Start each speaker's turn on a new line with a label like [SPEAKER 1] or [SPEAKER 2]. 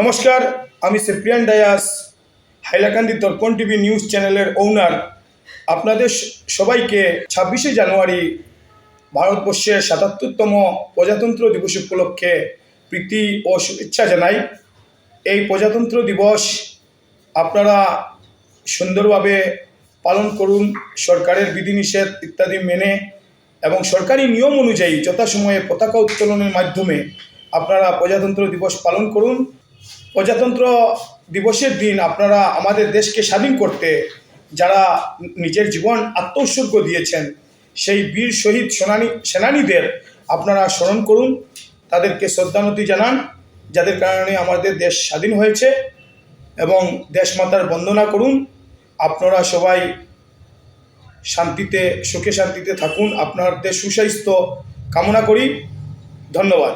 [SPEAKER 1] নমস্কার, আমি সেপ্রিয়ান ডায়াস হাইলাকান্দি দর্পণ TV news চ্যানেলের ওনার আপনাদের সবাইকে ছাব্বিশে জানুয়ারি ভারতবর্ষের সাতাত্তরতম প্রজাতন্ত্র দিবস উপলক্ষে প্রীতি ও শুভেচ্ছা জানাই। এই প্রজাতন্ত্র দিবস আপনারা সুন্দরভাবে পালন করুন, সরকারের বিধিনিষেধ ইত্যাদি মেনে এবং সরকারি নিয়ম অনুযায়ী যথাসময়ে পতাকা উত্তোলনের মাধ্যমে আপনারা প্রজাতন্ত্র দিবস পালন করুন। প্রজাতন্ত্র দিবসের দিন আপনারা আমাদের দেশকে স্বাধীন করতে যারা নিজের জীবন আত্মোৎসর্গ দিয়েছেন, সেই বীর শহীদ সেনানী সেনানীদের আপনারা স্মরণ করুন, তাদেরকে শ্রদ্ধানতি জানান, যাদের কারণে আমাদের দেশ স্বাধীন হয়েছে এবং দেশমাতার বন্দনা করুন। আপনারা সবাই শান্তিতে, সুখে শান্তিতে থাকুন। আপনাদের সুস্বাস্থ্য কামনা করি। ধন্যবাদ।